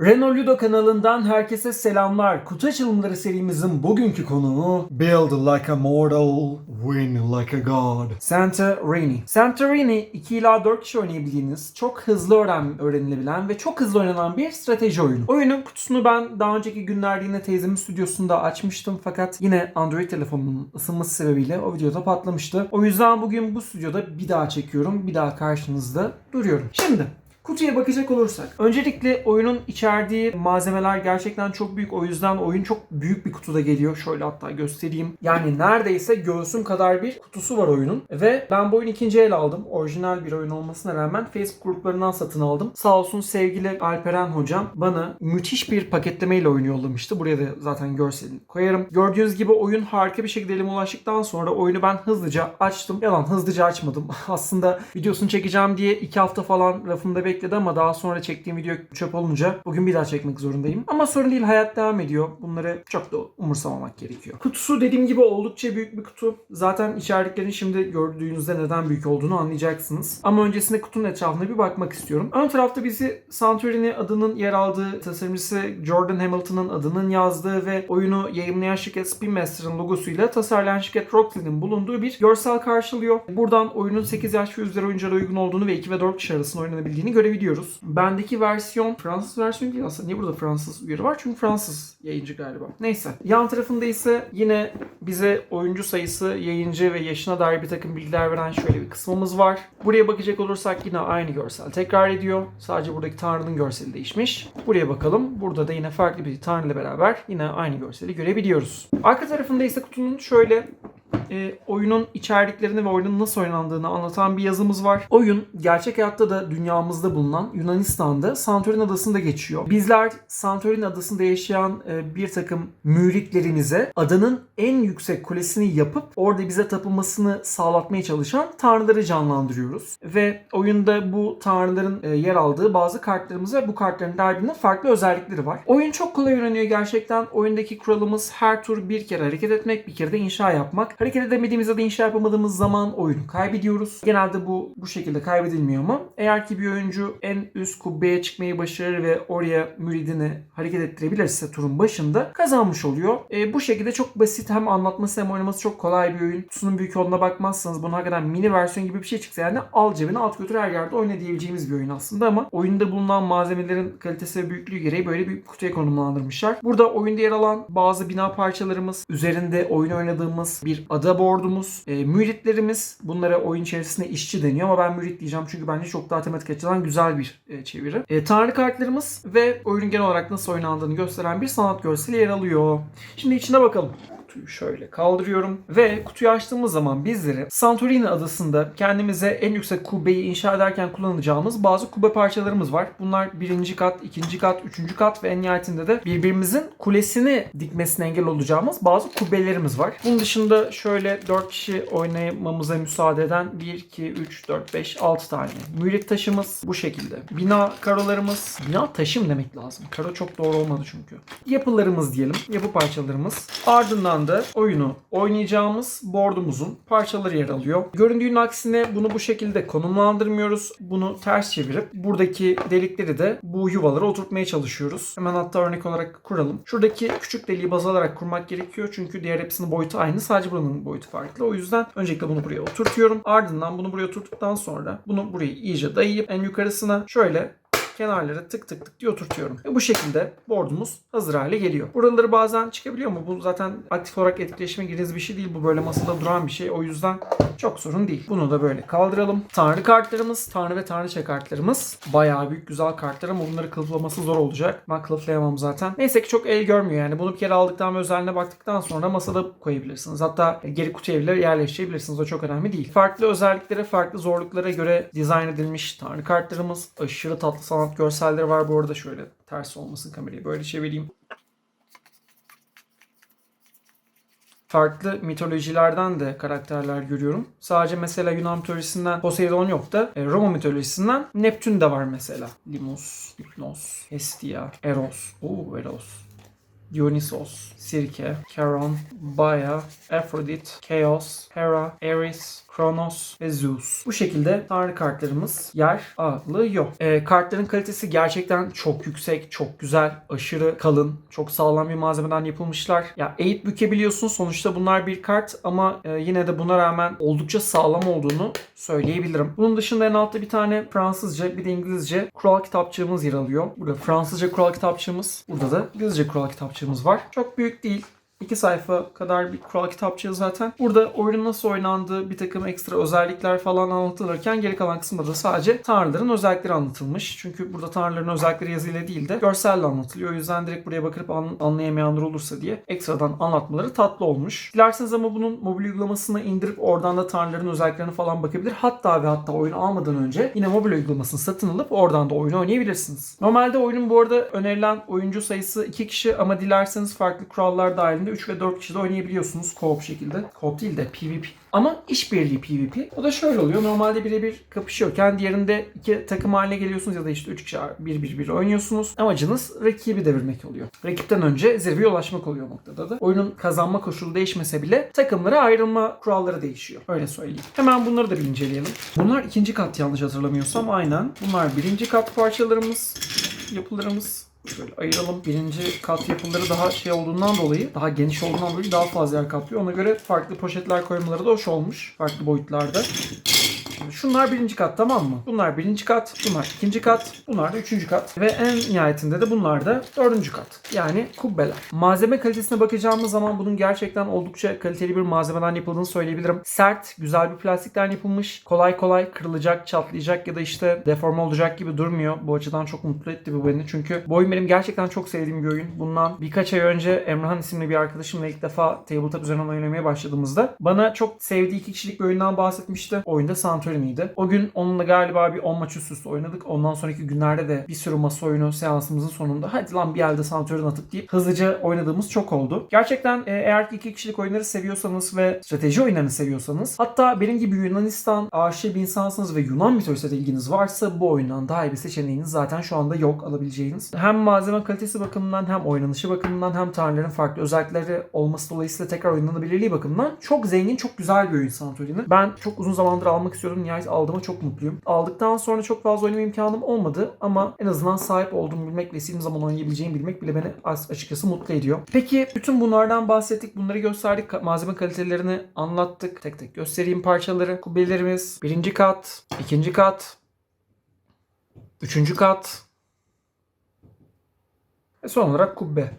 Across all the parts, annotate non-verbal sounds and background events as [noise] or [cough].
Renault Ludo kanalından herkese selamlar. Kutu açılımları serimizin bugünkü konuğu Build like a mortal, win like a god. Santorini. Santorini 2 ila 4 kişi oynayabildiğiniz, çok hızlı öğren öğrenilebilen ve çok hızlı oynanan bir strateji oyunu. Oyunun kutusunu ben daha önceki günlerde yine teyzemin stüdyosunda açmıştım fakat yine Android telefonumun ısınması sebebiyle o videoda patlamıştı. O yüzden bugün bu stüdyoda bir daha çekiyorum, bir daha karşınızda duruyorum. Şimdi Kutuya bakacak olursak. Öncelikle oyunun içerdiği malzemeler gerçekten çok büyük. O yüzden oyun çok büyük bir kutuda geliyor. Şöyle hatta göstereyim. Yani neredeyse göğsüm kadar bir kutusu var oyunun. Ve ben bu oyunu ikinci el aldım. Orijinal bir oyun olmasına rağmen Facebook gruplarından satın aldım. Sağ olsun sevgili Alperen hocam bana müthiş bir paketlemeyle oyunu yollamıştı. Buraya da zaten görselini koyarım. Gördüğünüz gibi oyun harika bir şekilde elime ulaştıktan sonra oyunu ben hızlıca açtım. Yalan hızlıca açmadım. [laughs] Aslında videosunu çekeceğim diye iki hafta falan rafımda bekledi ama daha sonra çektiğim video çöp olunca bugün bir daha çekmek zorundayım. Ama sorun değil hayat devam ediyor. Bunları çok da umursamamak gerekiyor. Kutusu dediğim gibi oldukça büyük bir kutu. Zaten içeriklerin şimdi gördüğünüzde neden büyük olduğunu anlayacaksınız. Ama öncesinde kutunun etrafına bir bakmak istiyorum. Ön tarafta bizi Santorini adının yer aldığı tasarımcısı Jordan Hamilton'ın adının yazdığı ve oyunu yayınlayan şirket Spin Master'ın logosuyla tasarlayan şirket Rocklin'in bulunduğu bir görsel karşılıyor. Buradan oyunun 8 yaş ve üzeri oyunculara uygun olduğunu ve 2 ve 4 kişi arasında oynanabildiğini görebiliyoruz. Bendeki versiyon Fransız versiyon değil aslında. Niye burada Fransız uyarı var? Çünkü Fransız yayıncı galiba. Neyse. Yan tarafında ise yine bize oyuncu sayısı, yayıncı ve yaşına dair bir takım bilgiler veren şöyle bir kısmımız var. Buraya bakacak olursak yine aynı görsel tekrar ediyor. Sadece buradaki tanrının görseli değişmiş. Buraya bakalım. Burada da yine farklı bir tanrı ile beraber yine aynı görseli görebiliyoruz. Arka tarafında ise kutunun şöyle e, oyunun içeriklerini ve oyunun nasıl oynandığını anlatan bir yazımız var. Oyun gerçek hayatta da dünyamızda bulunan Yunanistan'da Santorini adasında geçiyor. Bizler Santorini adasında yaşayan e, bir takım müritlerimize adanın en yüksek kulesini yapıp orada bize tapılmasını sağlatmaya çalışan tanrıları canlandırıyoruz. Ve oyunda bu tanrıların e, yer aldığı bazı kartlarımız var. Bu kartların her birinin farklı özellikleri var. Oyun çok kolay oynanıyor gerçekten. Oyundaki kuralımız her tur bir kere hareket etmek, bir kere de inşa yapmak. Hareket edemediğimiz ya da inşa yapamadığımız zaman oyunu kaybediyoruz. Genelde bu bu şekilde kaybedilmiyor ama eğer ki bir oyuncu en üst kubbeye çıkmayı başarır ve oraya müridini hareket ettirebilirse turun başında kazanmış oluyor. E, bu şekilde çok basit hem anlatması hem oynaması çok kolay bir oyun. Kutusunun büyük olduğuna bakmazsanız bunun hakikaten mini versiyon gibi bir şey çıksa yani al cebine alt götür her yerde oyna diyebileceğimiz bir oyun aslında ama oyunda bulunan malzemelerin kalitesi ve büyüklüğü gereği böyle bir kutuya konumlandırmışlar. Burada oyunda yer alan bazı bina parçalarımız, üzerinde oyun oynadığımız bir ada board'umuz, e, müritlerimiz. Bunlara oyun içerisinde işçi deniyor ama ben mürit diyeceğim çünkü bence çok daha tematik açıdan güzel bir e, çeviri. E, tanrı kartlarımız ve oyunun genel olarak nasıl oynandığını gösteren bir sanat görseli yer alıyor. Şimdi içine bakalım kutuyu şöyle kaldırıyorum ve kutuyu açtığımız zaman bizleri Santorini adasında kendimize en yüksek kubbeyi inşa ederken kullanacağımız bazı kubbe parçalarımız var. Bunlar birinci kat, ikinci kat, üçüncü kat ve en nihayetinde de birbirimizin kulesini dikmesine engel olacağımız bazı kubbelerimiz var. Bunun dışında şöyle 4 kişi oynamamıza müsaade eden 1, 2, 3, 4, 5, 6 tane mürit taşımız bu şekilde. Bina karolarımız, bina taşım demek lazım. Karo çok doğru olmadı çünkü. Yapılarımız diyelim, yapı parçalarımız. Ardından da oyunu oynayacağımız board'umuzun parçaları yer alıyor. Göründüğünün aksine bunu bu şekilde konumlandırmıyoruz. Bunu ters çevirip buradaki delikleri de bu yuvalara oturtmaya çalışıyoruz. Hemen hatta örnek olarak kuralım. Şuradaki küçük deliği baz alarak kurmak gerekiyor. Çünkü diğer hepsinin boyutu aynı. Sadece buranın boyutu farklı. O yüzden öncelikle bunu buraya oturtuyorum. Ardından bunu buraya oturttuktan sonra bunu buraya iyice dayayıp en yukarısına şöyle kenarlara tık tık tık diye oturtuyorum. Ve bu şekilde board'umuz hazır hale geliyor. Buraları bazen çıkabiliyor mu? Bu zaten aktif olarak etkileşime girdiğiniz bir şey değil. Bu böyle masada duran bir şey. O yüzden çok sorun değil. Bunu da böyle kaldıralım. Tanrı kartlarımız, Tanrı ve Tanrıça kartlarımız. Bayağı büyük güzel kartlar ama bunları kılıflaması zor olacak. Ben kılıflayamam zaten. Neyse ki çok el görmüyor yani. Bunu bir kere aldıktan ve özeline baktıktan sonra masada koyabilirsiniz. Hatta geri kutuya bile yerleştirebilirsiniz. O çok önemli değil. Farklı özelliklere, farklı zorluklara göre dizayn edilmiş Tanrı kartlarımız. Aşırı tatlı sanat görselleri var bu arada. Şöyle ters olmasın kamerayı böyle çevireyim. farklı mitolojilerden de karakterler görüyorum. Sadece mesela Yunan mitolojisinden Poseidon yok da e, Roma mitolojisinden Neptün de var mesela. Limos, Hypnos, Hestia, Eros. Oo Eros. Dionysos, Sirke, Charon, Baia, Aphrodite, Chaos, Hera, Ares, Kronos ve Zeus. Bu şekilde tanrı kartlarımız yer alıyor. Ee, kartların kalitesi gerçekten çok yüksek, çok güzel, aşırı kalın, çok sağlam bir malzemeden yapılmışlar. Ya eğip bükebiliyorsun. Sonuçta bunlar bir kart ama e, yine de buna rağmen oldukça sağlam olduğunu söyleyebilirim. Bunun dışında en altta bir tane Fransızca bir de İngilizce kural kitapçığımız yer alıyor. Burada Fransızca kural kitapçığımız, burada da İngilizce kural kitapçığımız var. Çok büyük değil. İki sayfa kadar bir kural kitapçığı zaten. Burada oyunun nasıl oynandığı bir takım ekstra özellikler falan anlatılırken geri kalan kısımda da sadece tanrıların özellikleri anlatılmış. Çünkü burada tanrıların özellikleri yazıyla değil de görselle anlatılıyor. O yüzden direkt buraya bakıp an- anlayamayanlar olursa diye ekstradan anlatmaları tatlı olmuş. Dilerseniz ama bunun mobil uygulamasını indirip oradan da tanrıların özelliklerine falan bakabilir. Hatta ve hatta oyunu almadan önce yine mobil uygulamasını satın alıp oradan da oyunu oynayabilirsiniz. Normalde oyunun bu arada önerilen oyuncu sayısı 2 kişi ama dilerseniz farklı kurallar dahilinde 3 ve 4 kişi de oynayabiliyorsunuz co-op şekilde. Co-op değil de PvP. Ama işbirliği PvP. O da şöyle oluyor. Normalde birebir kapışıyorken diğerinde iki takım haline geliyorsunuz ya da işte 3 kişi 1-1-1 oynuyorsunuz. Amacınız rakibi devirmek oluyor. Rakipten önce zirveye ulaşmak oluyor noktada da. Oyunun kazanma koşulu değişmese bile takımlara ayrılma kuralları değişiyor. Öyle söyleyeyim. Hemen bunları da bir inceleyelim. Bunlar ikinci kat yanlış hatırlamıyorsam aynen. Bunlar birinci kat parçalarımız, yapılarımız. Şöyle ayıralım. Birinci kat yapıları daha şey olduğundan dolayı, daha geniş olduğundan dolayı daha fazla yer kaplıyor. Ona göre farklı poşetler koymaları da hoş olmuş. Farklı boyutlarda. Şimdi şunlar birinci kat tamam mı? Bunlar birinci kat, bunlar ikinci kat, bunlar da üçüncü kat. Ve en nihayetinde de bunlar da dördüncü kat. Yani kubbeler. Malzeme kalitesine bakacağımız zaman bunun gerçekten oldukça kaliteli bir malzemeden yapıldığını söyleyebilirim. Sert, güzel bir plastikten yapılmış. Kolay kolay kırılacak, çatlayacak ya da işte deforme olacak gibi durmuyor. Bu açıdan çok mutlu etti bu beni. Çünkü bu oyun benim gerçekten çok sevdiğim bir oyun. Bundan birkaç ay önce Emrahan isimli bir arkadaşımla ilk defa tabletop üzerinden oynamaya başladığımızda bana çok sevdiği iki kişilik bir oyundan bahsetmişti. Oyunda Santorini'ydi. O gün onunla galiba bir 10 maç üst üste oynadık. Ondan sonraki günlerde de bir sürü masa oyunu seansımızın sonunda hadi lan bir elde Santorini atıp deyip hızlıca oynadığımız çok oldu. Gerçekten e, eğer ki iki kişilik oyunları seviyorsanız ve strateji oyunlarını seviyorsanız hatta benim gibi Yunanistan aşığı bir insansınız ve Yunan mitolojisiyle de ilginiz varsa bu oyundan daha iyi bir seçeneğiniz zaten şu anda yok alabileceğiniz. Hem malzeme kalitesi bakımından hem oynanışı bakımından hem tanrıların farklı özellikleri olması dolayısıyla tekrar oynanabilirliği bakımından çok zengin, çok güzel bir oyun Santorini. Ben çok uzun zamandır almak istiyordum. Nihayet aldığıma çok mutluyum. Aldıktan sonra çok fazla oynama imkanım olmadı ama en azından sahip olduğumu bilmek ve istediğim zaman oynayabileceğimi bilmek bile beni as- açıkçası mutlu ediyor. Peki bütün bunlardan bahsettik. Bunları gösterdik. Malzeme kalitelerini anlattık. Tek tek göstereyim parçaları. Kubbelerimiz birinci kat, ikinci kat, üçüncü kat ve son olarak kubbe.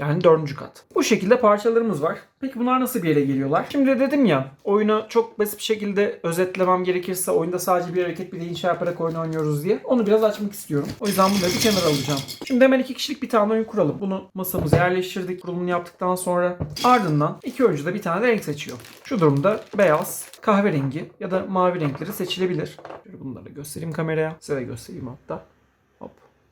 Yani dördüncü kat. Bu şekilde parçalarımız var. Peki bunlar nasıl bir yere geliyorlar? Şimdi de dedim ya oyunu çok basit bir şekilde özetlemem gerekirse oyunda sadece bir hareket bir de inşa yaparak oyun oynuyoruz diye. Onu biraz açmak istiyorum. O yüzden bunları bir kenara alacağım. Şimdi hemen iki kişilik bir tane oyun kuralım. Bunu masamıza yerleştirdik. Kurulumunu yaptıktan sonra ardından iki oyuncu da bir tane renk seçiyor. Şu durumda beyaz, kahverengi ya da mavi renkleri seçilebilir. Bunları göstereyim kameraya. Size de göstereyim hatta.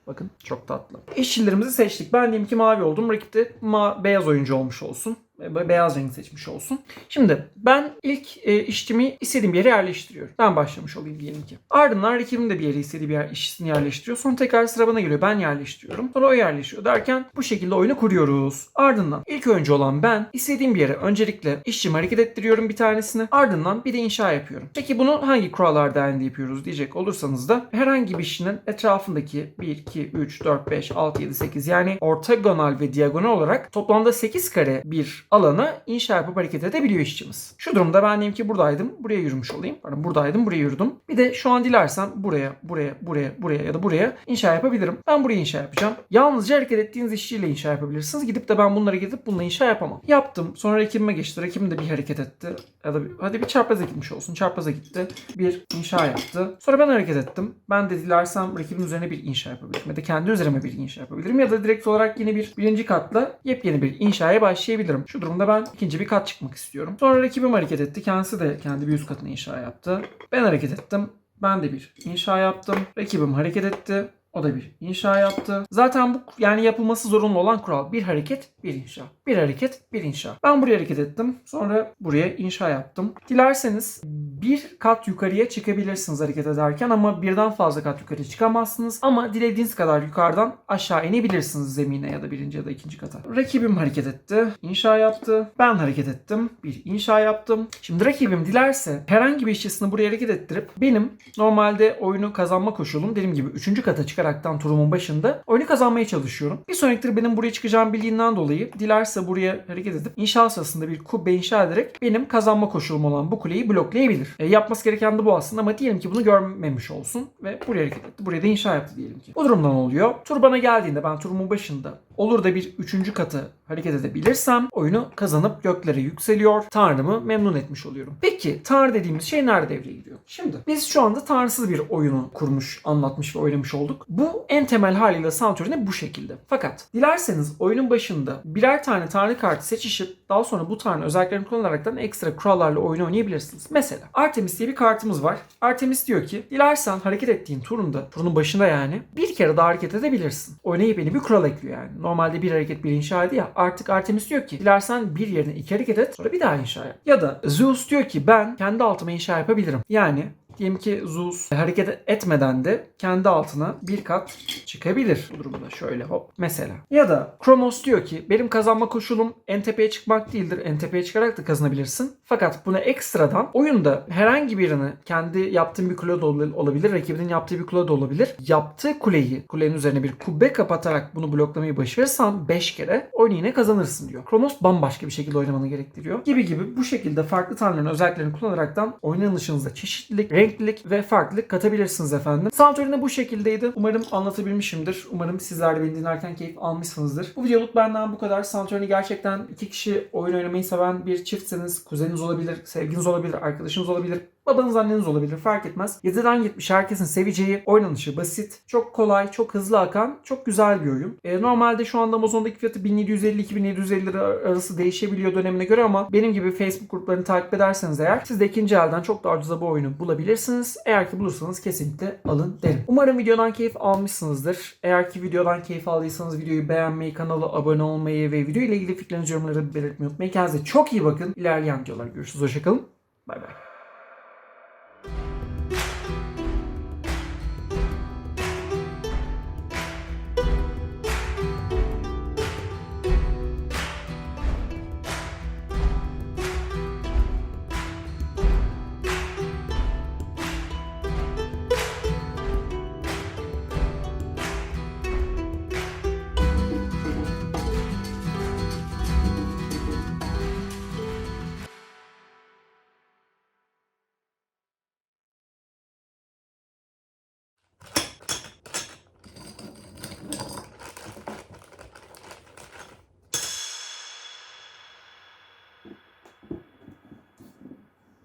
Bakın çok tatlı. İşçilerimizi seçtik. Ben diyeyim ki mavi oldum. Rakip de ma- beyaz oyuncu olmuş olsun. Be- Beyaz rengi seçmiş olsun. Şimdi ben ilk e, işçimi istediğim bir yere yerleştiriyorum. Ben başlamış olayım diyelim ki. Ardından rakibim de bir yere istediği bir yer, işçisini yerleştiriyor. Sonra tekrar sıra bana geliyor. Ben yerleştiriyorum. Sonra o yerleşiyor derken bu şekilde oyunu kuruyoruz. Ardından ilk oyuncu olan ben istediğim bir yere öncelikle işçimi hareket ettiriyorum bir tanesini. Ardından bir de inşa yapıyorum. Peki bunu hangi kurallar dahilinde yapıyoruz diyecek olursanız da herhangi bir işinin etrafındaki 1, 2, 3, 4, 5, 6, 7, 8 yani ortogonal ve diagonal olarak toplamda 8 kare bir alana inşa yapıp hareket edebiliyor işçimiz. Şu durumda ben diyeyim ki buradaydım, buraya yürümüş olayım. Pardon buradaydım, buraya yürüdüm. Bir de şu an dilersem buraya, buraya, buraya, buraya ya da buraya inşa yapabilirim. Ben buraya inşa yapacağım. Yalnızca hareket ettiğiniz işçiyle inşa yapabilirsiniz. Gidip de ben bunları gidip bununla inşa yapamam. Yaptım. Sonra rakibime geçti. Rakibim de bir hareket etti. Ya da bir, hadi bir çarpaza gitmiş olsun. Çarpaza gitti. Bir inşa yaptı. Sonra ben hareket ettim. Ben de dilersem rakibin üzerine bir inşa yapabilirim. Ya da kendi üzerime bir inşa yapabilirim. Ya da direkt olarak yine bir birinci katla yepyeni bir inşaya başlayabilirim. Şu durumda ben ikinci bir kat çıkmak istiyorum. Sonra rakibim hareket etti. Kendisi de kendi bir üst katını inşa yaptı. Ben hareket ettim. Ben de bir inşa yaptım. Rakibim hareket etti. O da bir inşa yaptı. Zaten bu yani yapılması zorunlu olan kural. Bir hareket, bir inşa. Bir hareket, bir inşa. Ben buraya hareket ettim. Sonra buraya inşa yaptım. Dilerseniz bir kat yukarıya çıkabilirsiniz hareket ederken ama birden fazla kat yukarı çıkamazsınız. Ama dilediğiniz kadar yukarıdan aşağı inebilirsiniz zemine ya da birinci ya da ikinci kata. Rakibim hareket etti. inşa yaptı. Ben hareket ettim. Bir inşa yaptım. Şimdi rakibim dilerse herhangi bir işçisini buraya hareket ettirip benim normalde oyunu kazanma koşulum dediğim gibi 3. kata çıkaraktan turumun başında oyunu kazanmaya çalışıyorum. Bir sonraki benim buraya çıkacağım bildiğinden dolayı dilerse buraya hareket edip inşa sırasında bir kubbe inşa ederek benim kazanma koşulum olan bu kuleyi bloklayabilir. E, yapması gereken de bu aslında ama diyelim ki bunu görmemiş olsun ve buraya hareket etti. Buraya da inşa yaptı diyelim ki. Bu durumdan oluyor. Tur bana geldiğinde ben turumun başında olur da bir üçüncü katı hareket edebilirsem oyunu kazanıp göklere yükseliyor. Tanrımı memnun etmiş oluyorum. Peki Tanrı dediğimiz şey nerede devreye giriyor? Şimdi biz şu anda tanrısız bir oyunu kurmuş, anlatmış ve oynamış olduk. Bu en temel haliyle Santorini bu şekilde. Fakat dilerseniz oyunun başında birer tane tanrı kartı seçişip daha sonra bu tanrı özelliklerini kullanaraktan ekstra kurallarla oyunu oynayabilirsiniz. Mesela Artemis diye bir kartımız var. Artemis diyor ki dilersen hareket ettiğin turunda, turunun başında yani bir kere daha hareket edebilirsin. Oyuna yepyeni bir kural ekliyor yani. Normalde bir hareket bir inşa ediyor ya artık Artemis diyor ki dilersen bir yerine iki hareket et sonra bir daha inşa yap. Ya da Zeus diyor ki ben kendi altıma inşa yapabilirim. Yani Diyelim ki Zeus hareket etmeden de kendi altına bir kat çıkabilir bu durumda. Şöyle hop mesela. Ya da Kronos diyor ki benim kazanma koşulum en tepeye çıkmak değildir. En tepeye çıkarak da kazanabilirsin. Fakat buna ekstradan oyunda herhangi birini kendi yaptığın bir kule de ol- olabilir. Rakibinin yaptığı bir kule de olabilir. Yaptığı kuleyi kulenin üzerine bir kubbe kapatarak bunu bloklamayı başarırsan 5 kere oyunu yine kazanırsın diyor. Kronos bambaşka bir şekilde oynamanı gerektiriyor. Gibi gibi bu şekilde farklı tanrıların özelliklerini kullanaraktan oynanışınıza çeşitlilik, renklilik ve farklılık katabilirsiniz efendim. Santorini bu şekildeydi. Umarım anlatabilmişimdir. Umarım sizler de beni dinlerken keyif almışsınızdır. Bu videoluk benden bu kadar. Santorini gerçekten iki kişi oyun oynamayı seven bir çiftseniz kuzeniniz olabilir, sevginiz olabilir, arkadaşınız olabilir. Babanız anneniz olabilir fark etmez. 7'den 70 herkesin seveceği oynanışı basit, çok kolay, çok hızlı akan, çok güzel bir oyun. E, normalde şu anda Amazon'daki fiyatı 1750-2750 lira arası değişebiliyor dönemine göre ama benim gibi Facebook gruplarını takip ederseniz eğer siz de ikinci elden çok daha ucuza bu oyunu bulabilirsiniz. Eğer ki bulursanız kesinlikle alın derim. Umarım videodan keyif almışsınızdır. Eğer ki videodan keyif aldıysanız videoyu beğenmeyi, kanala abone olmayı ve video ile ilgili fikirlerinizi yorumlara belirtmeyi unutmayın. Kendinize çok iyi bakın. İlerleyen videolar görüşürüz. Hoşçakalın. Bay bay.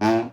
হ্যাঁ